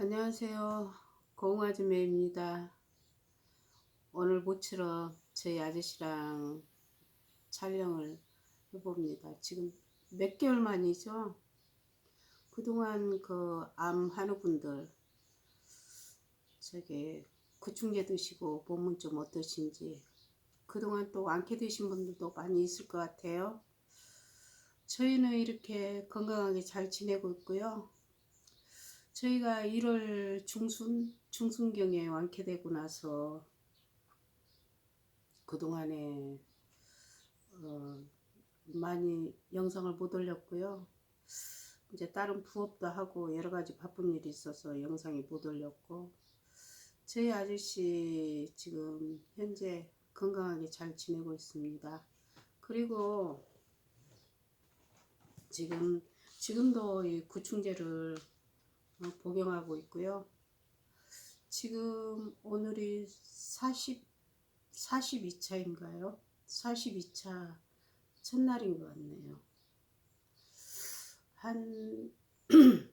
안녕하세요. 고흥아줌매입니다. 오늘 모처럼 저희 아저씨랑 촬영을 해봅니다. 지금 몇 개월 만이죠? 그동안 그암 한우분들 저기 구충제 드시고 몸은 좀 어떠신지 그동안 또 완쾌 드신 분들도 많이 있을 것 같아요. 저희는 이렇게 건강하게 잘 지내고 있고요. 저희가 1월 중순, 중순경에 완쾌되고 나서 그동안에 어, 많이 영상을 못 올렸고요. 이제 다른 부업도 하고 여러 가지 바쁜 일이 있어서 영상이 못 올렸고 저희 아저씨 지금 현재 건강하게 잘 지내고 있습니다. 그리고 지금 지금도 이 구충제를 어, 복용하고 있고요. 지금 오늘이 40 42차인가요? 42차 첫날인 것 같네요. 한,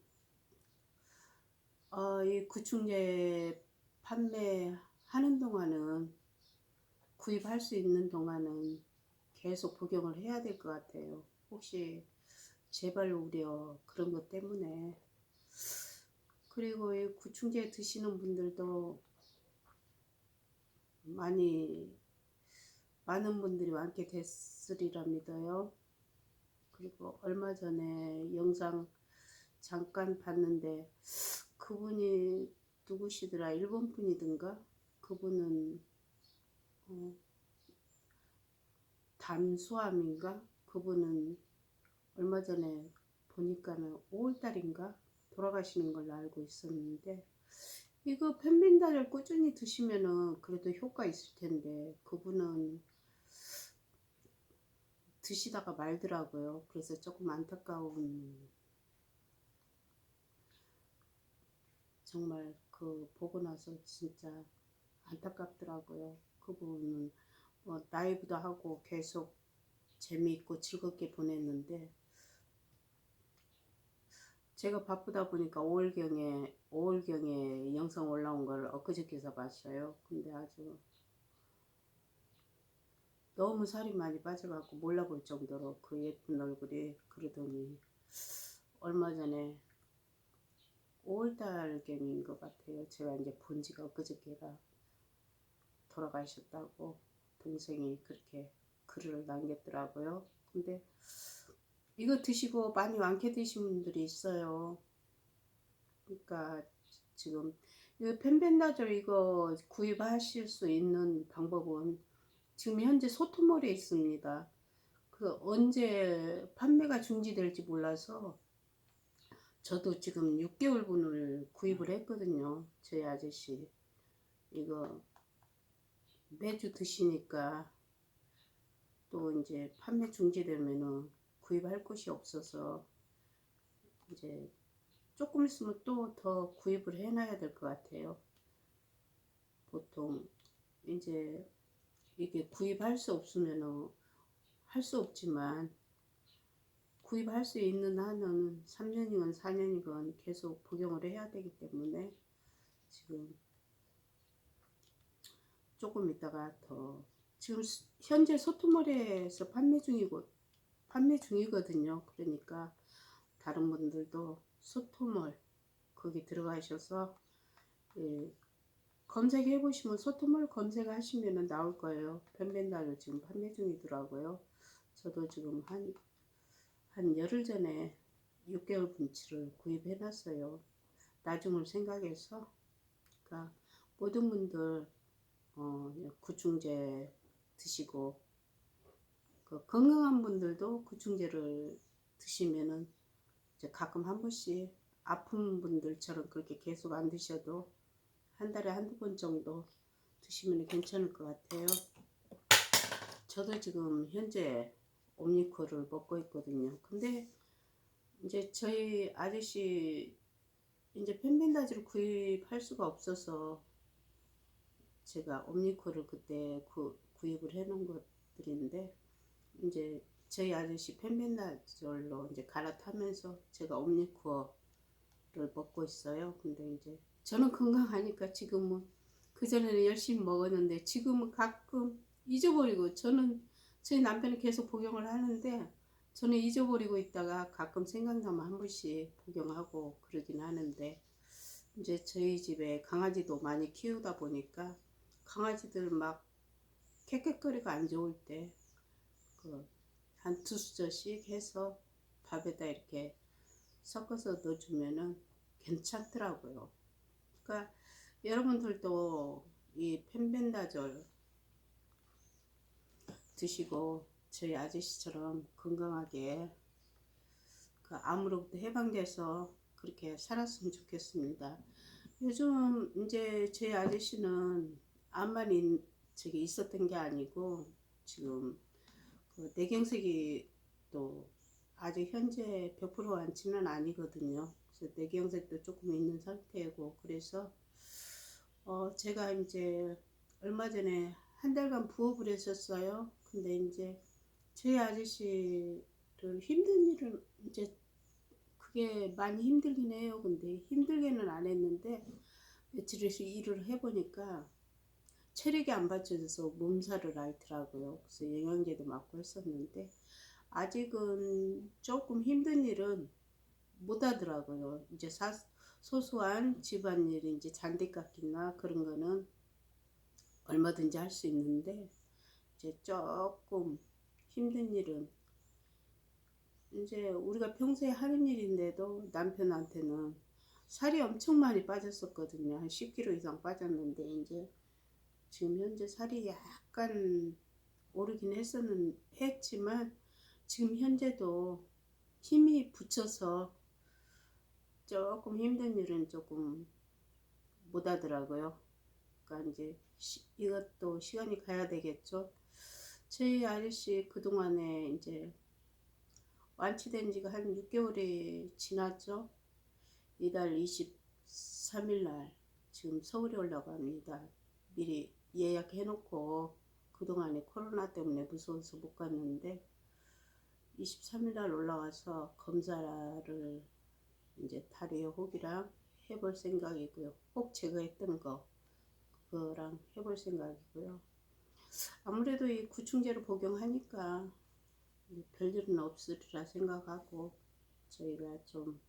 어, 이 구충제 판매하는 동안은, 구입할 수 있는 동안은 계속 복용을 해야 될 것 같아요. 혹시 재발 우려 그런 것 때문에. 그리고 이 구충제 드시는 분들도 많이 많은 분들이 완쾌 됐으리라 믿어요. 그리고 얼마 전에 영상 잠깐 봤는데 그분이 누구시더라? 일본 분이든가? 그분은 어, 담수암인가? 그분은 얼마 전에 보니까는 5월달인가 돌아가시는 걸로 알고 있었는데 이거 펜빈다를 꾸준히 드시면은 그래도 효과 있을 텐데 그분은 드시다가 말더라고요. 그래서 조금 안타까운 정말 그 보고 나서 진짜 안타깝더라고요. 그분은 뭐 라이브도 하고 계속 재미있고 즐겁게 보냈는데 제가 바쁘다 보니까 5월경에 5월경에 영상 올라온 걸 엊그저께서 봤어요. 근데 아주 너무 살이 많이 빠져갖고 몰라볼 정도로 그 예쁜 얼굴이 그러더니 얼마 전에 5월달경인 것 같아요. 제가 이제 본 지가 엊그저께라 돌아가셨다고 동생이 그렇게 글을 남겼더라고요. 근데 이거 드시고 많이 완쾌 되신 분들이 있어요. 그러니까 지금 이 펜벤다졸 이거 구입하실 수 있는 방법은 지금 현재 소토몰에 있습니다. 그 언제 판매가 중지될지 몰라서 저도 지금 6개월분을 구입을 했거든요. 저희 아저씨 이거 매주 드시니까 또 이제 판매 중지되면은 구입할 곳이 없어서 이제 조금 있으면 또 더 구입을 해놔야 될 것 같아요. 보통 이제 이게 구입할 수 없으면은 할수 없지만 구입할 수 있는 한은 3년이건 4년이건 계속 복용을 해야 되기 때문에 지금 조금 있다가 더 지금 현재 소토몰에서 판매 중이고 판매 중이거든요. 그러니까 다른 분들도 소토몰 거기 들어가셔서 예, 검색해 보시면 소토몰 검색하시면 나올 거예요. 펜벤다를 지금 판매 중이더라고요. 저도 지금 한, 한 열흘 전에 6개월 분치를 구입해 놨어요. 나중을 생각해서 그러니까 모든 분들 어, 구충제 드시고 그 건강한 분들도 구충제를 드시면은 이제 가끔 한 번씩 아픈 분들처럼 그렇게 계속 안 드셔도 한 달에 한두 번 정도 드시면 괜찮을 것 같아요. 저도 지금 현재 옴니코를 먹고 있거든요. 근데 이제 저희 아저씨 이제 펜벤다지를 구입할 수가 없어서 제가 옴니코를 그때 구, 구입을 해 놓은 것들인데 이제 저희 아저씨 펜벤다졸로 이제 갈아타면서 제가 옴니코어 먹고 있어요. 근데 이제 저는 건강하니까 지금은 그전에는 열심히 먹었는데 지금은 가끔 잊어버리고 저는 저희 남편이 계속 복용을 하는데 저는 잊어버리고 있다가 가끔 생각나면 한 번씩 복용하고 그러긴 하는데 이제 저희 집에 강아지도 많이 키우다 보니까 강아지들 막 캣캣거리가 안 좋을 때 그 한 두 수저씩 해서 밥에다 이렇게 섞어서 넣어주면은 괜찮더라고요. 그러니까 여러분들도 이 펜벤다졸 드시고 저희 아저씨처럼 건강하게 그 암으로부터 해방돼서 그렇게 살았으면 좋겠습니다. 요즘 이제 저희 아저씨는 암만 인, 저기 있었던 게 아니고 지금 그 뇌경색이 또 아직 현재 100% 완치는 아니거든요. 그래서 뇌경색도 조금 있는 상태고 그래서 어 제가 이제 얼마 전에 한 달간 부업을 했었어요. 근데 이제 저희 아저씨를 힘든 일은 이제 그게 많이 힘들긴 해요. 근데 힘들게는 안 했는데 며칠에서 일을 해보니까 체력이 안 받쳐져서 몸살을 앓더라고요. 그래서 영양제도 맞고 했었는데 아직은 조금 힘든 일은 못 하더라고요. 이제 사, 소소한 집안일, 이제 잔디 깎기나 그런 거는 얼마든지 할 수 있는데 이제 조금 힘든 일은 이제 우리가 평소에 하는 일인데도 남편한테는 살이 엄청 많이 빠졌었거든요. 한 10kg 이상 빠졌는데 이제 지금 현재 살이 약간 오르긴 했었는 했지만 지금 현재도 힘이 붙여서 조금 힘든 일은 조금 못 하더라고요. 그러니까 이제 시, 이것도 시간이 가야 되겠죠. 저희 아저씨 그동안에 이제 완치된 지가 한 6개월이 지났죠. 이달 23일 날 지금 서울에 올라갑니다. 미리 예약해 놓고 그동안에 코로나 때문에 무서워서 못 갔는데 23일 날 올라와서 검사를 이제 다리에 혹이랑 해볼 생각이고요. 혹 제거했던 거 그거랑 해볼 생각이고요. 아무래도 이 구충제를 복용하니까 별일은 없으리라 생각하고 저희가 좀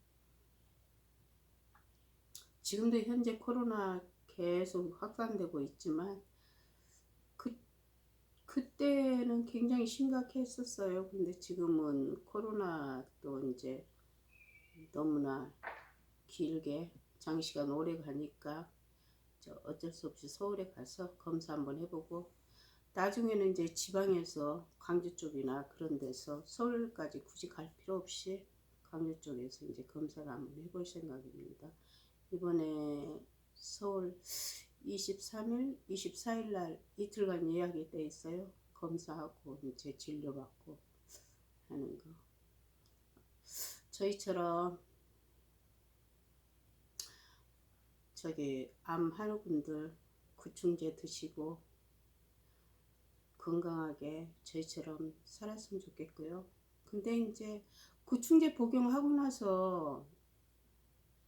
지금도 현재 코로나 계속 확산되고 있지만 그 그때는 굉장히 심각했었어요. 근데 지금은 코로나도 이제 너무나 길게 장시간 오래 가니까 어쩔 수 없이 서울에 가서 검사 한번 해보고 나중에는 이제 지방에서 광주 쪽이나 그런 데서 서울까지 굳이 갈 필요 없이 광주 쪽에서 이제 검사를 한번 해볼 생각입니다. 이번에 서울 23일, 24일 날 이틀간 예약이 돼 있어요. 검사하고 이제 진료받고 하는 거. 저희처럼 저기 암 한우분들 구충제 드시고 건강하게 저희처럼 살았으면 좋겠고요. 근데 이제 구충제 복용하고 나서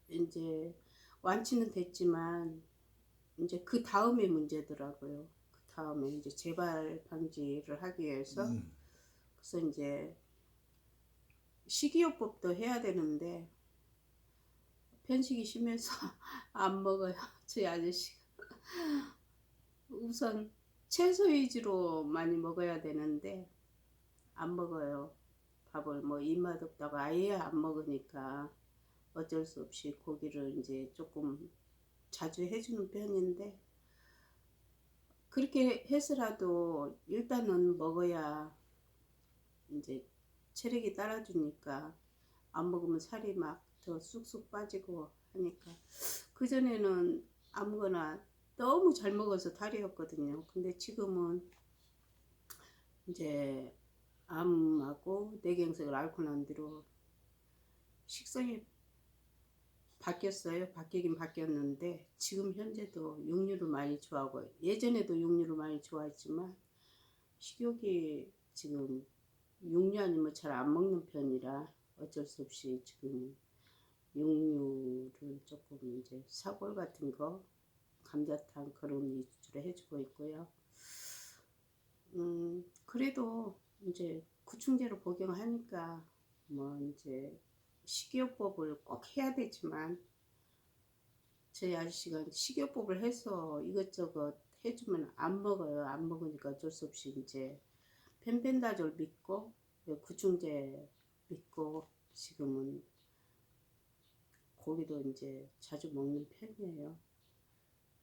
이제 완치는 됐지만 이제 그 다음에 문제더라고요. 그 다음에 이제 재발 방지를 하기 위해서 음. 그래서 이제 식이요법도 해야 되는데 편식이 심해서 안 먹어요. 저희 아저씨가 우선 채소 위주로 많이 먹어야 되는데 안 먹어요. 밥을 뭐 입맛 없다고 아예 안 먹으니까 어쩔 수 없이 고기를 이제 조금 자주 해주는 편인데 그렇게 해서라도 일단은 먹어야 이제 체력이 따라주니까 안 먹으면 살이 막 더 쑥쑥 빠지고 하니까 그전에는 아무거나 너무 잘 먹어서 다리였거든요. 근데 지금은 이제 암하고 뇌경색을 앓고 난 뒤로 식성이 바뀌었어요. 바뀌긴 바뀌었는데 지금 현재도 육류를 많이 좋아하고 예전에도 육류를 많이 좋아했지만 식욕이 지금 육류 아니면 잘 안 먹는 편이라 어쩔 수 없이 지금 육류를 조금 이제 사골 같은 거 감자탕 그런 위주로 해주고 있고요. 음 그래도 이제 구충제로 복용하니까 뭐 이제 식이요법을 꼭 해야 되지만 저희 아저씨가 식이요법을 해서 이것저것 해주면 안 먹어요. 안 먹으니까 어쩔 수 없이 이제 펜펜다졸 믿고 구충제 믿고 지금은 고기도 이제 자주 먹는 편이에요.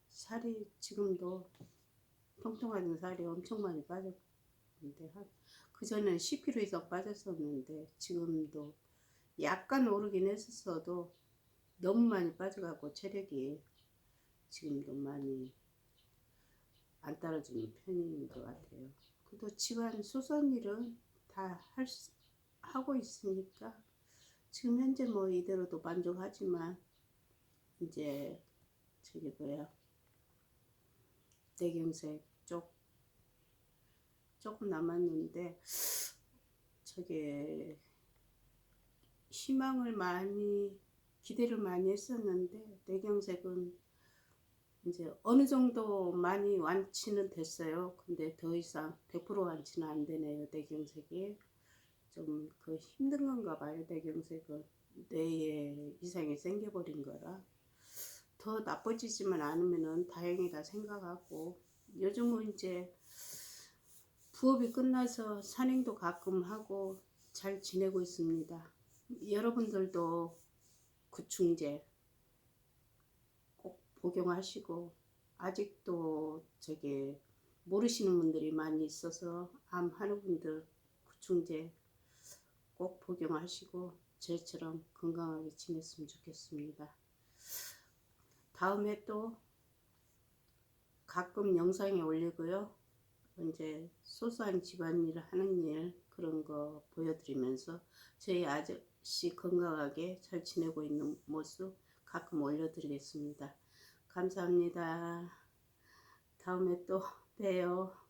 살이 지금도 통통한 살이 엄청 많이 빠졌는데 그 전엔 10kg 이상 빠졌었는데 지금도 약간 오르긴 했었어도 너무 많이 빠져갖고 체력이 지금도 많이 안 따라주는 편인 것 같아요. 그래도 집안 소소한 일은 다할 수, 하고 있으니까 지금 현재 뭐 이대로도 만족하지만 이제 저기 뭐야 내경색 쪽 조금 남았는데 저게 희망을 많이 기대를 많이 했었는데 내경색은 이제 어느 정도 많이 완치는 됐어요. 근데 더 이상 100% 완치는 안 되네요. 내경색이 좀 그 힘든 건가 봐요. 내경색은 뇌에 이상이 생겨버린 거라 더 나빠지지만 않으면은 다행이다 생각하고 요즘은 이제 부업이 끝나서 산행도 가끔 하고 잘 지내고 있습니다. 여러분들도 구충제 꼭 복용하시고 아직도 저게 모르시는 분들이 많이 있어서 암 하는 분들 구충제 꼭 복용하시고 저처럼 건강하게 지냈으면 좋겠습니다. 다음에 또 가끔 영상에 올리고요. 이제 소소한 집안일 하는 일 그런 거 보여드리면서 저희 아저 씨 건강하게 잘 지내고 있는 모습 가끔 올려드리겠습니다. 감사합니다. 다음에 또 봬요.